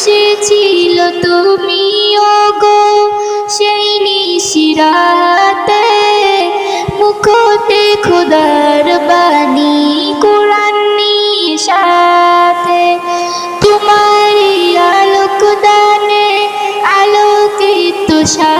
এসেছিল তুমি গো সেই নিশিরাতে মুখতে খুদার বাণী কোরআন সাথে। তোমার আলোক দানে আলোকিত সা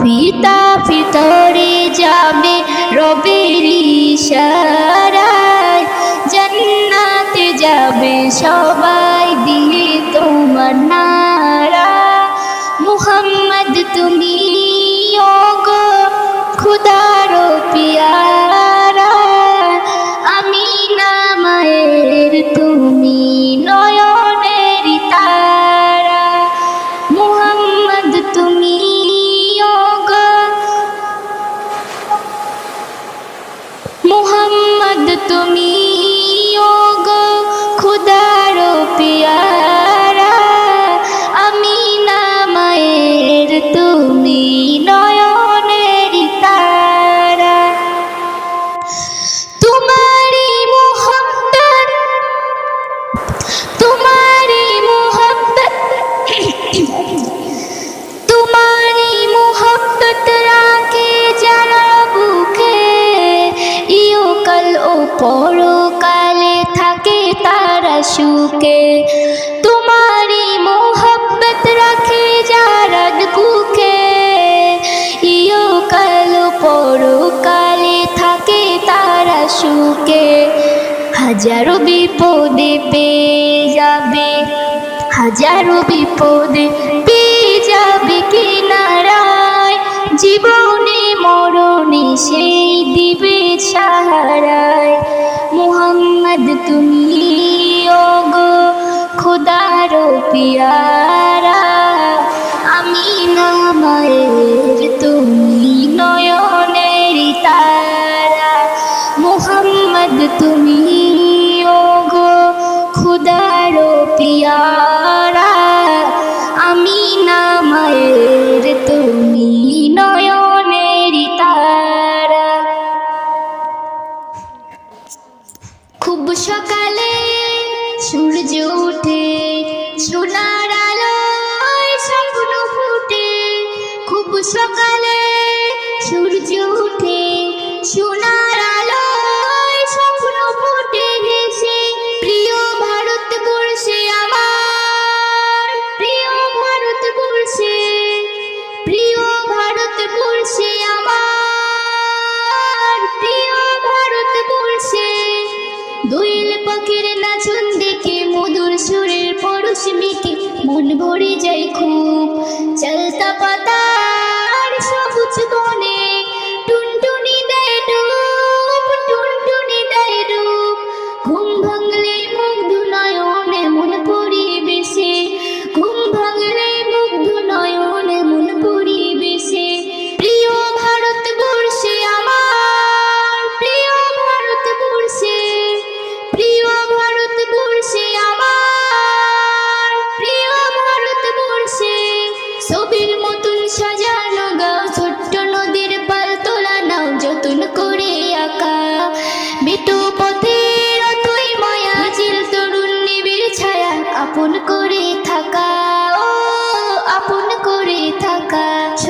ফিতা ফিতরে যাবে রবির ইশারা পরকালে থাকে তারা সুখে। তোমারই মোহব্বত রাখে যারা বুকে ইয়ো কাল পরকালে থাকে তারা সুখে। হাজারো বিপদে পেয়ে যাবে। হাজারো বিপদে পেয়ে যাবে কিনারায় জীবনে মরণে সেই দিবে সাহারায় মোহাম্মদ, তুমি যোগ খুদার পিয়ারা। আমি নামায়ের তুমি নয়নের তারা। মোহাম্মদ, তুমি যোগ খুদার পিয়া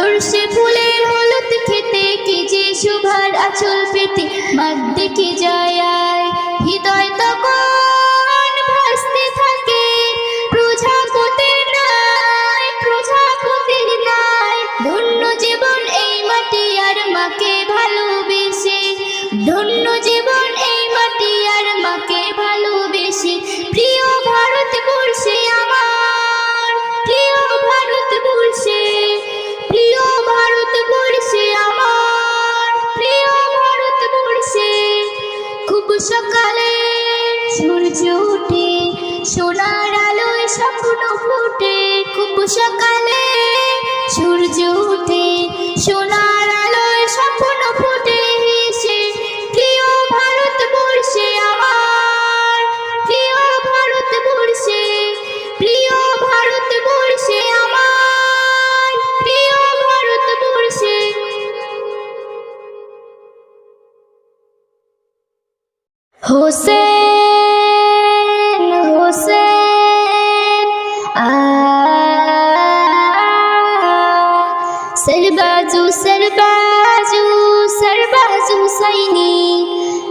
যে ফুলের হলুদ খেতে কি যে সুভার আচল পেতে মাগ দেখে যায়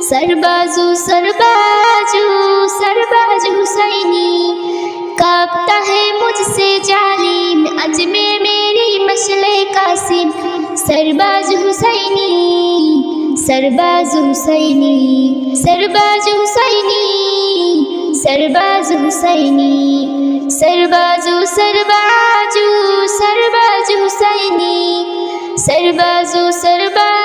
سربازو سربازو سرباز حسینی کابتا ہے مجھ سے جالین اجمے میری مشل قاسم سرباز حسینی سرباز حسینی سرباز حسینی سرباز حسینی سربازو سربازو سرباز حسینی سربازو سرباز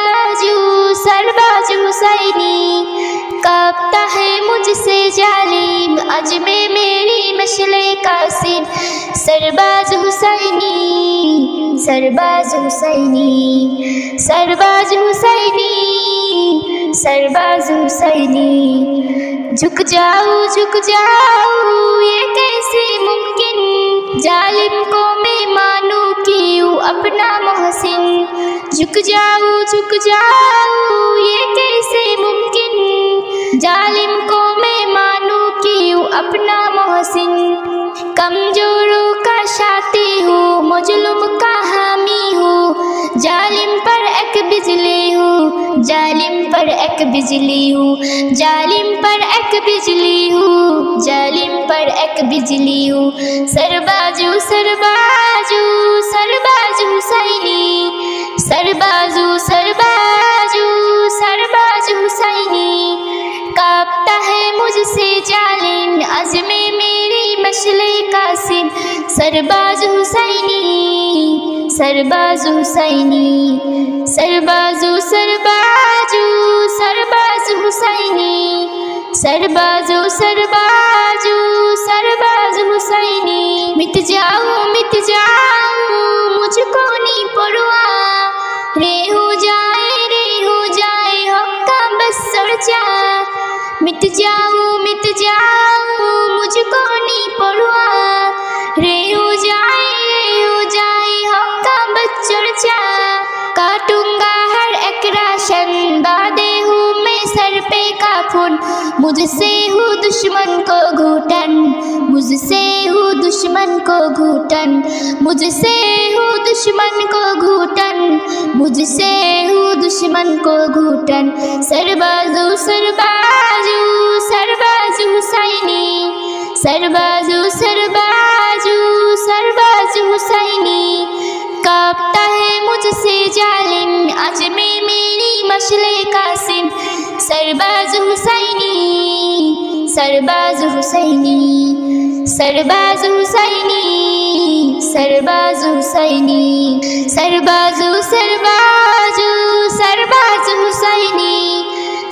جالب اجمے میری مشل قاسد سرباز حسینی سرباز حسینی سرباز حسینی سرباز حسینی۔ جھک جاؤ جھک جاؤ، یہ کیسے ممکن؟ ظالم کو میں مانوں کیوں اپنا محسن؟ جھک جاؤ جھک جاؤ अपना मोहसिन कमजोरों का शाती हूँ मजलूम का हामी हूँ जालिम पर एक बिजली हूँ जालिम पर एक बिजली हूँ जालिम पर एक बिजली हूँ जालिम पर एक बिजली हूँ सरबाजू सरबाजू सरबाजू हुसैनी सरबाजू सरबाजू सरबाज हुसैनी सरबाज हुसैनी सरबाजू सरबाजू सरबाज हुसैनी सरबाजू सरबाजू सरबाज हुसैनी मिट जाऊं मिट जाऊं मुझको नहीं परवाह रे हो जाए रे हो जाए हक्का बस चर्चा मिट जाऊं मिट जाऊं काफुन मुझसे हूँ दुश्मन को घूटन मुझसे हूँ दुश्मन को घूटन मुझसे हूँ दुश्मन को घूटन मुझसे हूँ दुश्मन को घूटन सरबाजू सरबाजू सरबाजू हुसैनी सरबाजू सरबाजू सरबाज हुसैनी सरबाज हुसैनी सरबाज हुसैनी सरबाज हुसैनी सरबाजू सरबाजू सरबाज हुसैनी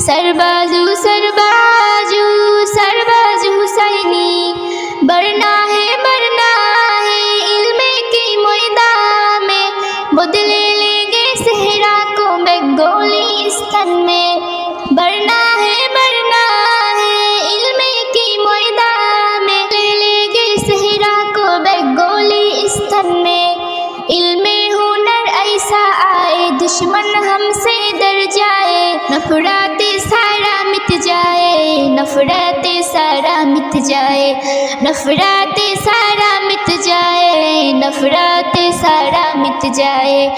सरबाजू सरबाजू جائے۔ نفرات سارا مت جائے۔ نفرات سارا مت جائے۔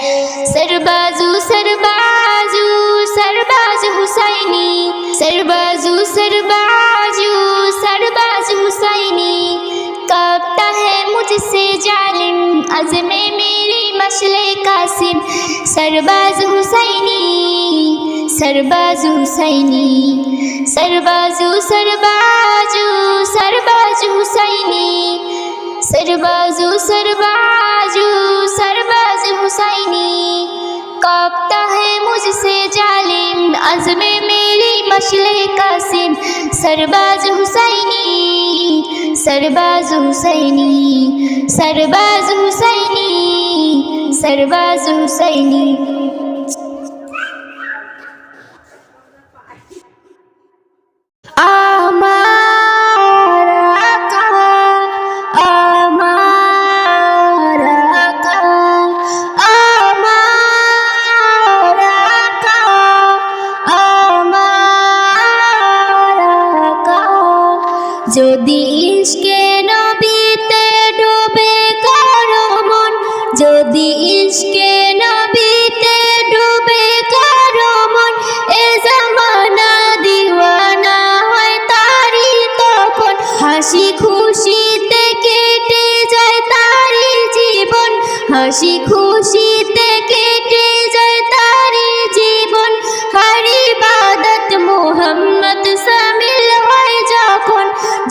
سربازو سربازو، سرباز حسینی۔ سربازو سربازو، سرباز حسینی۔ کاپتا ہے مجھ سے جالم۔ عزم میری مشل قاسم۔ سرباز حسینی۔ سربازو حسینی سربازو سربازو سربازو حسینی سربازو سربازو سربازو حسینی کاپتا ہے مجھ سے جالم عزم میری مشل قاسم۔ سرباز حسینی سرباز حسینی سرباز حسینی سرباز حسینی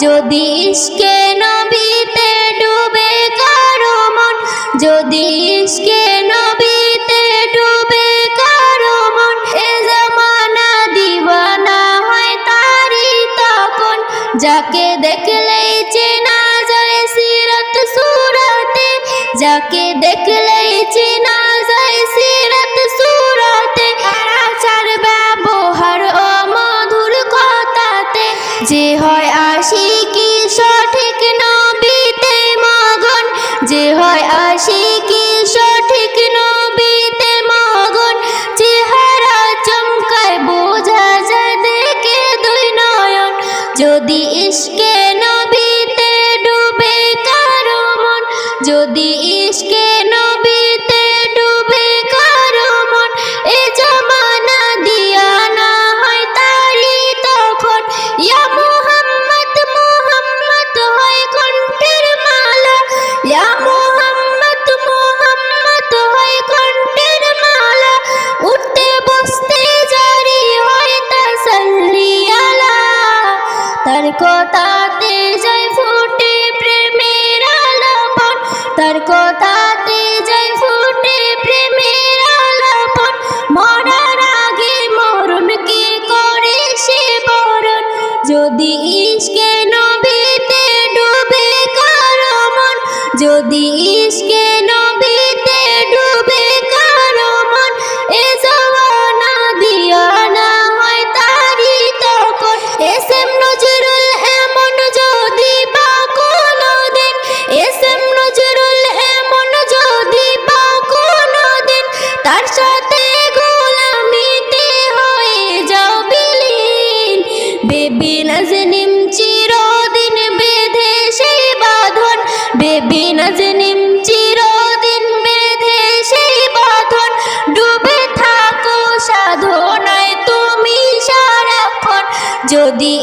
যদি ইশকে নবীতে ডুবে কারও মন, যদি ইশকে নবীতে ডুবে কারও মন, এ জামানা দিওয়ানা হয় তারি তখন যাকে দেখলেই চেনা যায় সিরত সুরাতে, যাকে দেখলেই চেনা যে হয় আশিকি, সঠিক নবীতে মগন। চেহারা চমকায়, বোঝা যায় দেখে দুই নয়ন। যদি ইশকে ইয়া যদি ইশকে বেঁধে সেই ডুবে থাকো তুমি সারাক্ষণ। যদি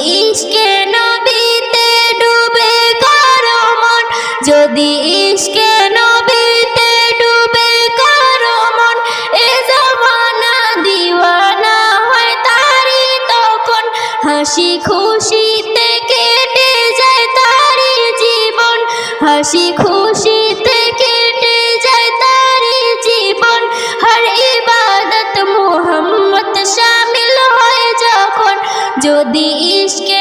হাসি খুশিতে কেটে যায় তারি জীবন। হর ইবাদত মোহাম্মদ শামিল হয় যখন। যদি ইশকে